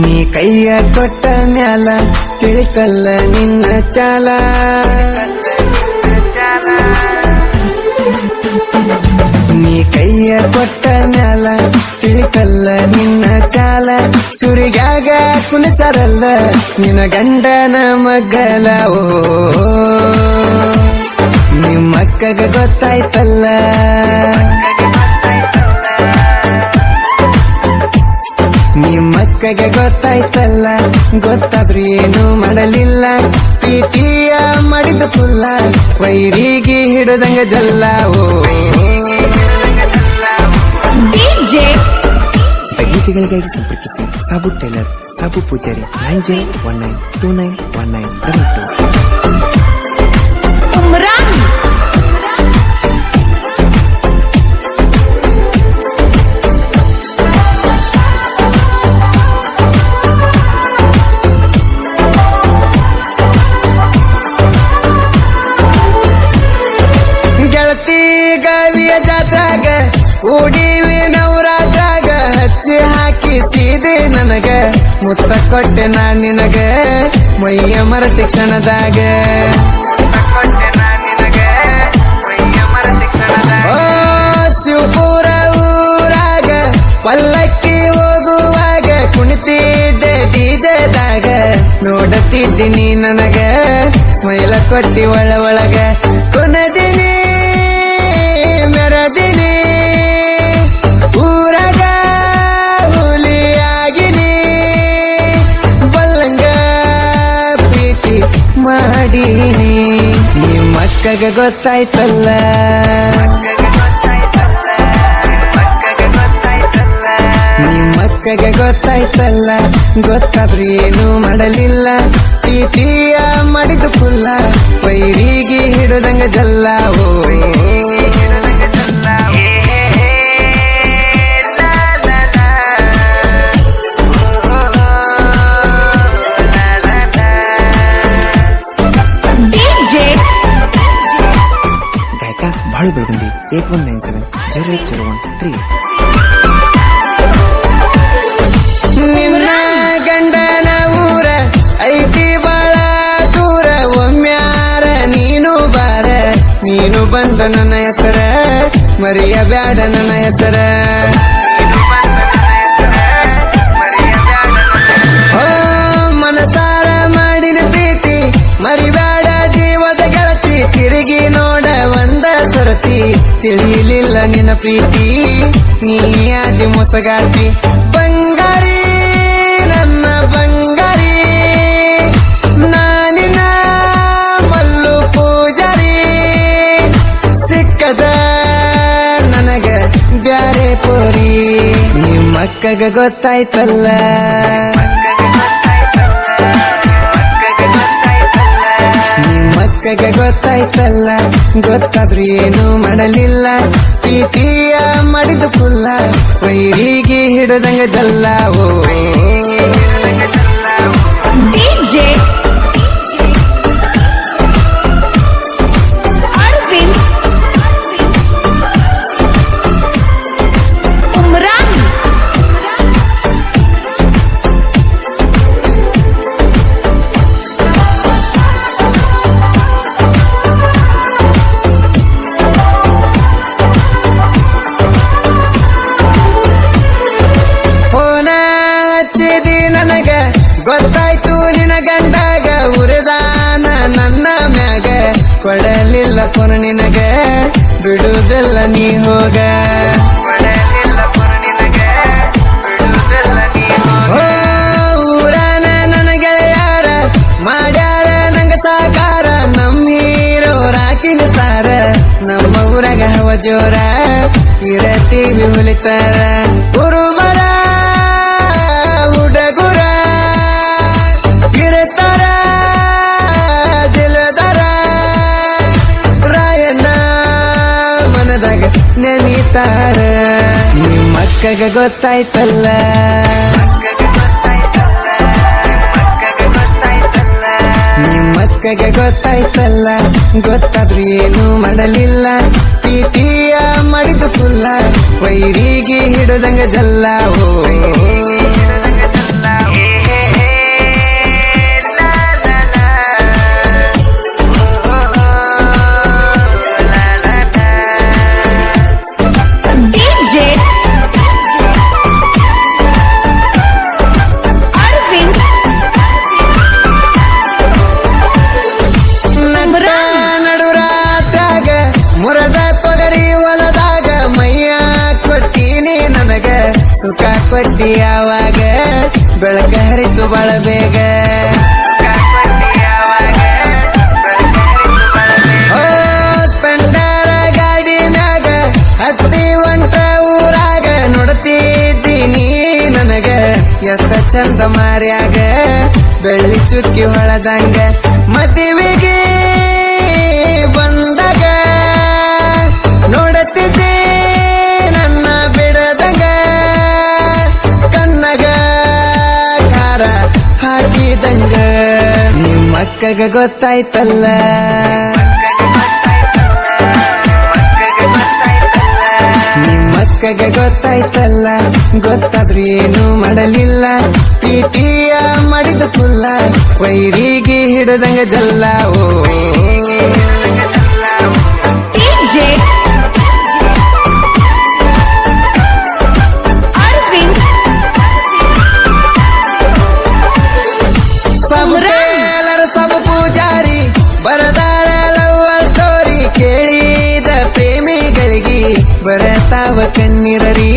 ನೀ ಕೈಯ ಕೊಟ್ಟ ಮ್ಯಾಲ ತಿಳಿತಲ್ಲ ನಿನ್ನ ಚಾಲ. ನೀ ಕೈಯ ಕೊಟ್ಟ ಮ್ಯಾಲ ತಿಳಿತಲ್ಲ ನಿನ್ನ ಚಾಲ. ಸುರಿಗಾಗ ಕುಣಿತಾರಲ್ಲ ನಿನ್ನ ಗಂಡನ ಮಗಲ ಓ. ನಿಮ್ಮಕ್ಕಗ ಗೊತ್ತಾಯ್ತಲ್ಲ. ನಿಮ್ಮಕ್ಕಗೆ ಗೊತ್ತಾಯ್ತಲ್ಲ ಗೊತ್ತಾದ್ರೂ ಏನು ಮಾಡಲಿಲ್ಲ. ಪ್ರೀತಿಯ ಮಾಡಿದ ಫುಲ್ಲ ವೈರಿಗೆ ಹಿಡದಂಗ ಜಲ್ಲ ಓ. ಗೀತೆಗಳಿಗಾಗಿ ಸಂಪರ್ಕಿಸಿ. Sabu tailor Sabu Pujari nine zero one nine two nine one nine double two. ಉಡಿವಿ ನವರಾತ್ರಾಗ ಹಚ್ಚಿ ಹಾಕಿ ಸೀದೆ ನನಗ. ಮುತ್ತ ಕೊಟ್ಟೆ ನಾ ನಿನಗ. ಮೈಯ ಮರತಿ ಕ್ಷಣದಾಗ. ಶಿವಪುರ ಕುಣಿತಿದ್ದೆ ನನಗ. ಮೈಲ ಕೊಟ್ಟಿ ಒಳ ಒಳಗ. ಕೊನದಿನಿ ಗೊತ್ತಾಯ್ತಲ್ಲ. ಮಕ್ಕಗೆ ಗೊತ್ತಾಯ್ತಲ್ಲ ಗೊತ್ತಾದ್ರೆ ಏನು ಮಾಡಲಿಲ್ಲ. ಪ್ರೀತಿಯ ಮಾಡಿದ ಫುಲ್ಲ ವೈರಿಗೆ ಹಿಡದಂಗ ಜಲ್ಲ ಓ Balu Belagundi eight one nine seven zero eight zero one three. ಗಂಡನ ಊರ ಐತಿ ಬಾಳ ದೂರ ಒಮ್ಮ್ಯಾರ ನೀನು ಬಾರ. ನೀನು ಬಂದ ನನ್ನ ಹೆಸರ ಮರಿಯ ಬ್ಯಾಡ ನನ್ನ ಹೆಸರ ತಿಳಿಲಿಲ್ಲ ನಿನ್ನ ಪ್ರೀತಿ. ನೀ ಆದಿ ಮೊಸಗಾತಿ. ಬಂಗಾರಿ, ನನ್ನ ಬಂಗಾರಿ. ನಾನಿನ ಮಲ್ಲು ಪೂಜಾರಿ. ಸಿಕ್ಕದ ನನಗ ಬ್ಯಾರೆ ಪೋರಿ. ನಿಮ್ಮಕ್ಕಗ ಗೊತ್ತಾಯ್ತಲ್ಲ. ನಿಮ್ಮಕ್ಕಗೆ ಗೊತ್ತಾಯ್ತಲ್ಲ? ಗೊತ್ತಾದ್ರೂ ಏನು ಮಾಡಲಿಲ್ಲ. ಪ್ರೀತಿಯ ಮಾಡಿದ ಕುಲ್ಲ ವೈರಿಗೆ ಹಿಡದಂಗ ಜಲ್ಲ ಓ ನನಗ ಗೊತ್ತಾಯ್ತು ನಿನ ಗಂಡಾಗ ಉರಿದಾನ ನನ್ನ ಮ್ಯಾಗ. ಕೊಡಲಿಲ್ಲ ಫೋನ ನಿನಗ, ಬಿಡುವುದಿಲ್ಲ ನೀ ಹೋಗ. ಊರಾನ ನನ್ನ ಗೆಳೆಯಾರ, ಮಾಡ್ಯಾರ ನಂಗ ಸಾಕಾರ. ನಮ್ಮೀರೋ ರಾಕಿನ ಸಾರ, ನಮ್ಮ ಊರಾಗ ಹವ ಜೋರ, ಇರತೀವಿ ಹುಲಿತಾರ ಗುರುಬರ ನಿಮ್ಮಕ್ಕಗ ಗೊತ್ತಾಯ್ತಲ್ಲ. ನಿಮ್ಮಕ್ಕಗೆ ಗೊತ್ತಾಯ್ತಲ್ಲ. ಗೊತ್ತಾದ್ರೂ ಏನು ಮಾಡಲಿಲ್ಲ. ಪ್ರೀತಿಯ ಮಡಿದು ಕುಲ್ಲ ವೈರಿಗೆ ಹಿಡದಂಗ ಜಲ್ಲ. ಓ ಬೆಳಕ ಹರಿತು ಬಳ ಬೇಗ ಪಂಡಾರ ಗಾಡಿನಾಗ ಹತ್ತಿ ಒಂಟ ಊರಾಗ ನೋಡ್ತಿದ್ದೀನಿ ನನಗ. ಎಷ್ಟ ಚಂದ ಮಾರ್ಯಾಗ. ಬೆಳ್ಳಿ ಚುಕ್ಕಿ ಹೊಳದಂಗ. ಮದುವೆಗೆ ನಿಮ್ಮಕ್ಕಗ ಗೊತ್ತಾಯ್ತಲ್ಲ. ನಿಮ್ಮಕ್ಕಗ ಗೊತ್ತಾಯ್ತಲ್ಲ ಗೊತ್ತಾದ್ರೂ ಏನು ಮಾಡಲಿಲ್ಲ. ಪ್ರೀತಿಯ ಮಾಡಿದ ಕುಲ್ಲ ವೈರಿಗೆ ಹಿಡದಂಗ ಜಲ್ಲ ಓ. ಬರತಾವ ಕಣ್ಣಿರರಿ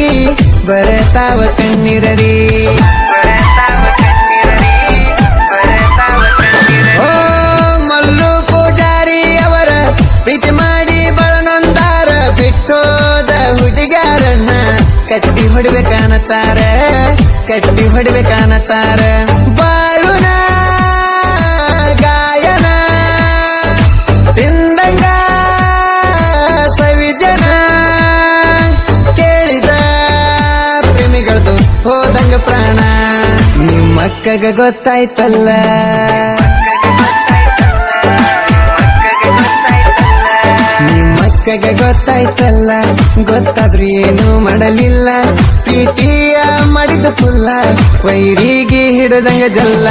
ಬರತಾವ ಕಣ್ಣಿರರಿ. ಓ ಪೂಜಾರಿ ಅವರ ಮಾಡಿ ಬಳನೊಂದಾರ ಹುಡುಗಾರನ್ನ ಕಟ್ಟಿ ಹೊಡಿಬೇಕಾನತಾರ ಕಟ್ಟಿ ಹೊಡಿಬೇಕಾನತಾರ. ಬಾಳುನ ನಿಮ್ಮಕ್ಕಗ ಗೊತ್ತಾಯ್ತಲ್ಲ. ನಿಮ್ಮಕ್ಕಗ ಗೊತ್ತಾಯ್ತಲ್ಲ ಗೊತ್ತಾದ್ರೂ ಏನು ಮಾಡಲಿಲ್ಲ. ಪ್ರೀತಿಯ ಮಾಡಿದ ಪುಲ್ಲ ವೈರಿಗೆ ಹಿಡದಂಗ ಜಲ್ಲ.